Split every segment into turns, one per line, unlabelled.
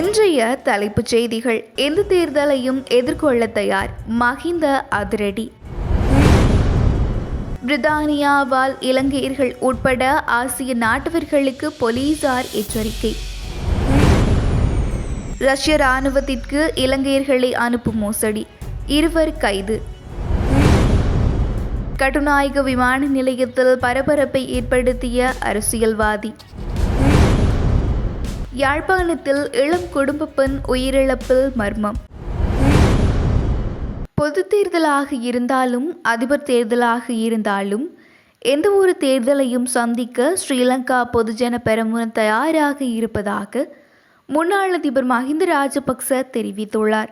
இன்றைய தலைப்புச் செய்திகள். எந்த தேர்தலையும் எதிர்கொள்ள தயார். மஹிந்த அதிரடி. பிரித்தானியாவால் இலங்கையர்கள் உட்பட ஆசிய நாட்டவர்களுக்கு போலீசார் எச்சரிக்கை. ரஷ்ய ராணுவத்திற்கு இலங்கையர்களை அனுப்பும் மோசடி. இருவர் கைது. கட்டுநாயக விமான நிலையத்தில் பரபரப்பை ஏற்படுத்திய அரசியல்வாதி. யாழ்ப்பாணத்தில் இளம் குடும்ப பெண் உயிரிழப்பில் மர்மம். பொது தேர்தலாக இருந்தாலும் அதிபர் தேர்தலாக இருந்தாலும் எந்த ஒரு தேர்தலையும் சந்திக்க ஸ்ரீலங்கா பொதுஜன பெரமுன தயாராக இருப்பதாக முன்னாள் அதிபர் மஹிந்த ராஜபக்ச தெரிவித்துள்ளார்.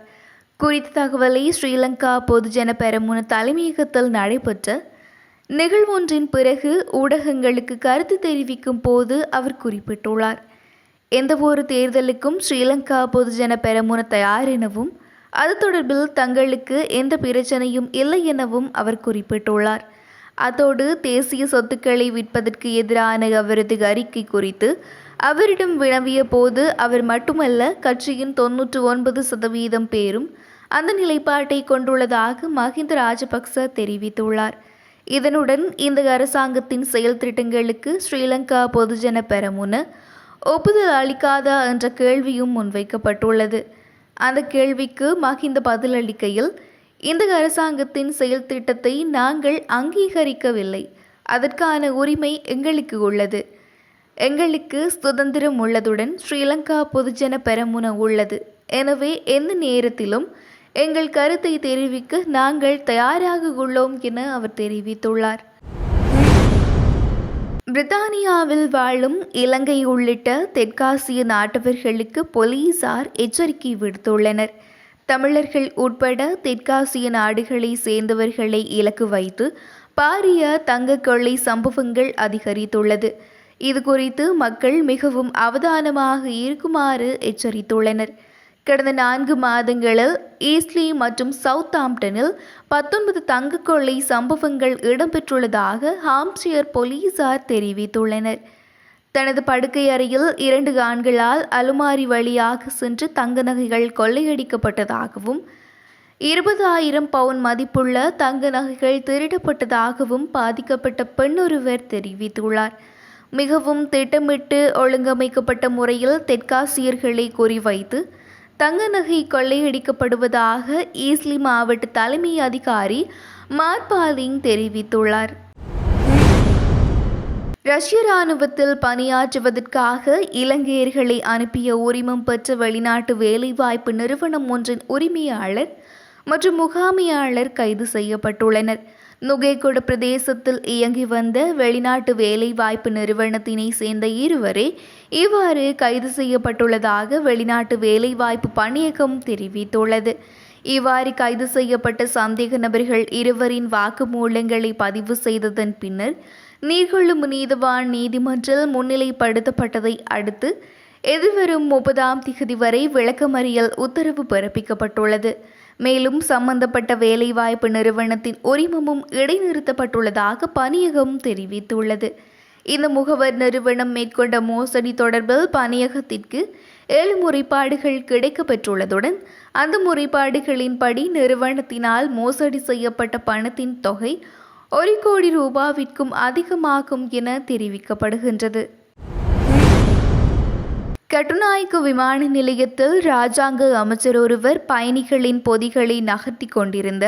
குறித்த தகவலை ஸ்ரீலங்கா பொதுஜன பெரமுன தலைமையகத்தில் நடைபெற்ற நிகழ்வொன்றின் பிறகு ஊடகங்களுக்கு கருத்து தெரிவிக்கும் போது அவர் குறிப்பிட்டுள்ளார். எந்த ஒரு தேர்தலுக்கும் ஸ்ரீலங்கா பொதுஜன பெரமுன தயார் எனவும் அது தொடர்பில் தங்களுக்கு எந்த பிரச்சனையும் இல்லை எனவும் அவர் குறிப்பிட்டுள்ளார். அதோடு தேசிய சொத்துக்களை விற்பதற்கு எதிரான அவரது அறிக்கை குறித்து அவரிடம் வினவிய போது அவர் மட்டுமல்ல கட்சியின் தொன்னூற்று ஒன்பது சதவீதம் பேரும் அந்த நிலைப்பாட்டை கொண்டுள்ளதாக மஹிந்த ராஜபக்ச தெரிவித்துள்ளார். இதனுடன் இந்த அரசாங்கத்தின் செயல் திட்டங்களுக்கு ஸ்ரீலங்கா பொதுஜன பெரமுன ஒப்புதல் அளிக்காதா என்ற கேள்வியும் முன்வைக்கப்பட்டுள்ளது. அந்த கேள்விக்கு மகிந்த பதிலளிக்கையில் இந்த அரசாங்கத்தின் செயல் திட்டத்தை நாங்கள் அங்கீகரிக்கவில்லை. அதற்கான உரிமை எங்களுக்கு உள்ளது. எங்களுக்கு சுதந்திரம் உள்ளதுடன் ஸ்ரீலங்கா பொதுஜன பெரமுன உள்ளது. எனவே எந்த நேரத்திலும் எங்கள் கருத்தை தெரிவிக்க நாங்கள் தயாராக உள்ளோம் என அவர் தெரிவித்துள்ளார். பிரித்தானியாவில் வாழும் இலங்கை உள்ளிட்ட தெற்காசிய நாட்டவர்களுக்கு போலீசார் எச்சரிக்கை விடுத்துள்ளனர். தமிழர்கள் உட்பட தெற்காசிய நாடுகளை சேர்ந்தவர்களை இலக்கு வைத்து பாரிய தங்க கொள்ளை சம்பவங்கள் அதிகரித்துள்ளது. இது குறித்து மக்கள் மிகவும் அவதானமாக இருக்குமாறு எச்சரித்துள்ளனர். கடந்த நான்கு மாதங்களில் ஈஸ்ட்லி மற்றும் சவுத் ஆம்டனில் பத்தொன்பது தங்க கொள்ளை சம்பவங்கள் இடம்பெற்றுள்ளதாக ஹாம்ஸ்டியர் போலீசார் தெரிவித்துள்ளனர். தனது படுக்கை அறையில் இரண்டு ஆண்களால் அலுமாரி வழியாக சென்று தங்க நகைகள் கொள்ளையடிக்கப்பட்டதாகவும் இருபதாயிரம் பவுன் மதிப்புள்ள தங்க நகைகள் திருடப்பட்டதாகவும் பாதிக்கப்பட்ட பெண்ணொருவர் தெரிவித்துள்ளார். மிகவும் திட்டமிட்டு ஒழுங்கமைக்கப்பட்ட முறையில் தெற்காசியர்களை குறிவைத்து தங்க நகை கொள்ளையடிக்கப்படுவதாக ஈஸ்லி மாவட்ட தலைமை அதிகாரி மார்பாலிங் தெரிவித்துள்ளார். ரஷ்ய இராணுவத்தில் பணியாற்றுவதற்காக இலங்கையர்களை அனுப்பிய உரிமம் பெற்ற வெளிநாட்டு வேலைவாய்ப்பு நிறுவனம் ஒன்றின் உரிமையாளர் மற்றும் முகாமையாளர் கைது செய்யப்பட்டுள்ளனர். நுகேகொட பிரதேசத்தில் இயங்கி வந்த வெளிநாட்டு வேலைவாய்ப்பு நிறுவனத்தினை சேர்ந்த இருவரே இவ்வாறு கைது செய்யப்பட்டுள்ளதாக வெளிநாட்டு வேலைவாய்ப்பு பணியகம் தெரிவித்துள்ளது. இவ்வாறு கைது செய்யப்பட்ட சந்தேக நபர்கள் இருவரின் வாக்குமூலங்களை பதிவு செய்ததன் பின்னர் நீர்கொள்ளும் நீதவான் நீதிமன்றில் முன்னிலைப்படுத்தப்பட்டதை அடுத்து எதிர்வரும் முப்பதாம் திகதி வரை விளக்கமறியல் உத்தரவு பிறப்பிக்கப்பட்டுள்ளது. மேலும் சம்பந்தப்பட்ட வேலைவாய்ப்பு நிறுவனத்தின் உரிமமும் இடைநிறுத்தப்பட்டுள்ளதாக பணியகம் தெரிவித்துள்ளது. இந்த முகவர் நிறுவனம் மேற்கொண்ட மோசடி தொடர்பில் பணியகத்திற்கு ஏழு முறைப்பாடுகள் கிடைக்கப்பெற்றுள்ளதுடன் அந்த முறைப்பாடுகளின்படி நிறுவனத்தினால் மோசடி செய்யப்பட்ட பணத்தின் தொகை ஒரு கோடி ரூபாவிற்கும் அதிகமாகும் என தெரிவிக்கப்படுகின்றது. கட்டுநாயக்க விமான நிலையத்தில் ராஜாங்க அமைச்சர் ஒருவர் பயணிகளின் பொதிகளை நகர்த்தி கொண்டிருந்த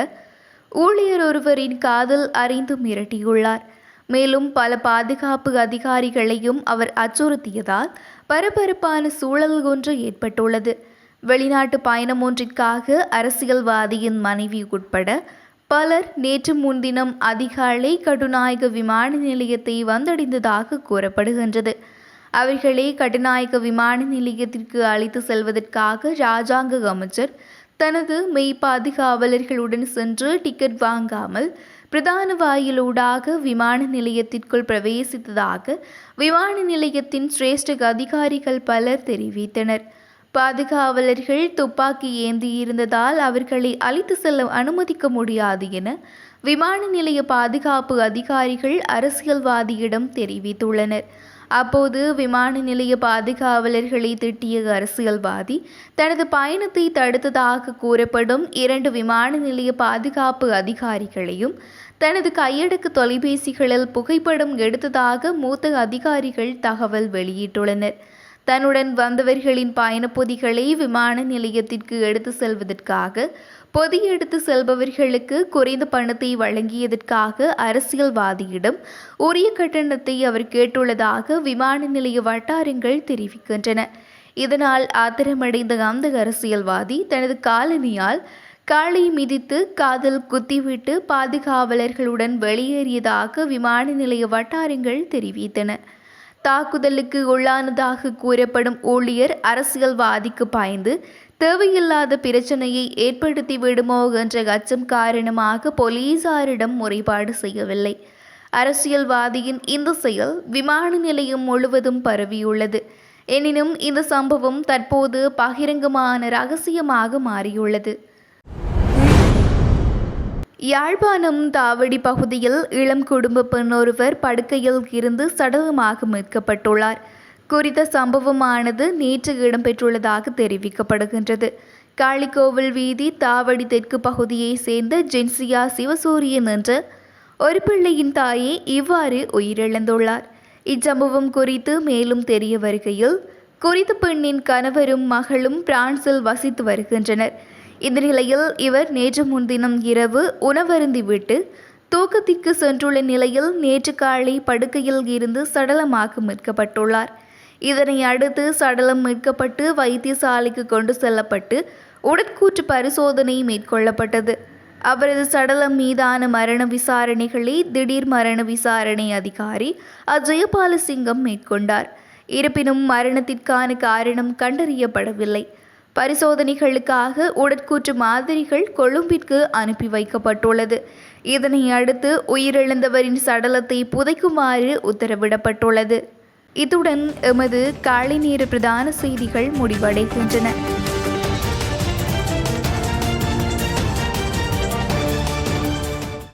ஊழியர் ஒருவரின் காதல் அறிந்து மிரட்டியுள்ளார். மேலும் பல பாதுகாப்பு அதிகாரிகளையும் அவர் அச்சுறுத்தியதால் பரபரப்பான சூழல் ஒன்று ஏற்பட்டுள்ளது. வெளிநாட்டு பயணம் ஒன்றிற்காக அரசியல்வாதியின் மனைவி உட்பட பலர் நேற்று முன்தினம் அதிகாலை கட்டுநாயக விமான நிலையத்தை வந்தடைந்ததாக கூறப்படுகின்றது. அவர்களே கட்டுநாயக்க விமான நிலையத்திற்கு அழைத்து செல்வதற்காக ராஜாங்க அமைச்சர் தனது மெய் பாதுகாவலர்களுடன் சென்று டிக்கெட் வாங்காமல் பிரதான வாயிலூடாக விமான நிலையத்திற்குள் பிரவேசித்ததாக விமான நிலையத்தின் சிரேஷ்ட அதிகாரிகள் பலர் தெரிவித்தனர். பாதுகாவலர்கள் துப்பாக்கி ஏந்தியிருந்ததால் அவர்களை அழைத்து செல்ல அனுமதிக்க முடியாது என விமான நிலைய பாதுகாப்பு அதிகாரிகள் அரசியல்வாதியிடம் தெரிவித்துள்ளனர். அப்போது விமான நிலைய பாதுகாவலர்களை திட்டிய அரசியல்வாதி தனது பயணத்தை தடுத்ததாக கூறப்படும் இரண்டு விமான நிலைய பாதுகாப்பு அதிகாரிகளையும் தனது கையடக்கு தொலைபேசிகளில் புகைப்படம் எடுத்ததாக மூத்த அதிகாரிகள் தகவல் வெளியிட்டுள்ளனர். தன்னுடன் வந்தவர்களின் பயணப்பொதிகளை விமான நிலையத்திற்கு எடுத்து செல்வதற்காக பொதி எடுத்து செல்பவர்களுக்கு குறைந்த பணத்தை வழங்கியதற்காக அரசியல்வாதியிடம் உரிய கட்டணத்தை அவர் கேட்டுள்ளதாக விமான நிலைய வட்டாரங்கள் தெரிவிக்கின்றன. இதனால் ஆத்திரமடைந்த அந்த அரசியல்வாதி தனது காலனியால் காலை மிதித்து காதல் குத்திவிட்டு பாதுகாவலர்களுடன் வெளியேறியதாக விமான நிலைய வட்டாரங்கள் தெரிவித்தன. தாக்குதலுக்கு உள்ளானதாக கூறப்படும் ஊழியர் அரசியல்வாதிக்கு பாய்ந்து தேவையில்லாத பிரச்சனையை ஏற்படுத்தி விடுமோ என்ற அச்சம் காரணமாக போலீசாரிடம் முறைப்பாடு செய்யவில்லை. அரசியல்வாதியின் இந்த செயல் விமான நிலையம் முழுவதும் பரவியுள்ளது. எனினும் இந்த சம்பவம் தற்போது பகிரங்கமான ரகசியமாக மாறியுள்ளது. யாழ்ப்பாணம் தாவடி பகுதியில் இளம் குடும்ப பெண் ஒருவர் படுக்கையில் இருந்து சடலமாக மீட்கப்பட்டுள்ளார். குறித்த சம்பவமானது நேற்று இடம்பெற்றுள்ளதாக தெரிவிக்கப்படுகின்றது. காளிக்கோவில் வீதி தாவடி தெற்கு பகுதியை சேர்ந்த ஜென்சியா சிவசூரியன் என்ற ஒரு பிள்ளையின் தாயே இவ்வாறு உயிரிழந்துள்ளார். இச்சம்பவம் குறித்து மேலும் தெரிய வருகையில் குறித்த பெண்ணின் கணவரும் மகளும் பிரான்சில் வசித்து வருகின்றனர். இந்த நிலையில் இவர் நேற்று முன்தினம் இரவு உணவருந்திவிட்டு தூக்கத்திற்கு சென்றுள்ள நிலையில் நேற்று காலை படுக்கையில் இருந்து சடலமாக மீட்கப்பட்டுள்ளார். இதனை அடுத்து சடலம் மீட்கப்பட்டு வைத்தியசாலைக்கு கொண்டு செல்லப்பட்டு உடற்கூற்று பரிசோதனை மேற்கொள்ளப்பட்டது. அவரது சடலம் மீதான மரண விசாரணைகளை திடீர் மரண விசாரணை அதிகாரி அஜயபாலசிங்கம் மேற்கொண்டார். இருப்பினும் மரணத்திற்கான காரணம் கண்டறியப்படவில்லை. பரிசோதனைகளுக்காக உடற்கூற்று மாதிரிகள் கொழும்பிற்கு அனுப்பி வைக்கப்பட்டுள்ளது. இதனை அடுத்து உயிரிழந்தவரின் சடலத்தை புதைக்குமாறு உத்தரவிடப்பட்டுள்ளது. இத்துடன் எமது காலை நேர பிரதான செய்திகள் முடிவடைகின்றன.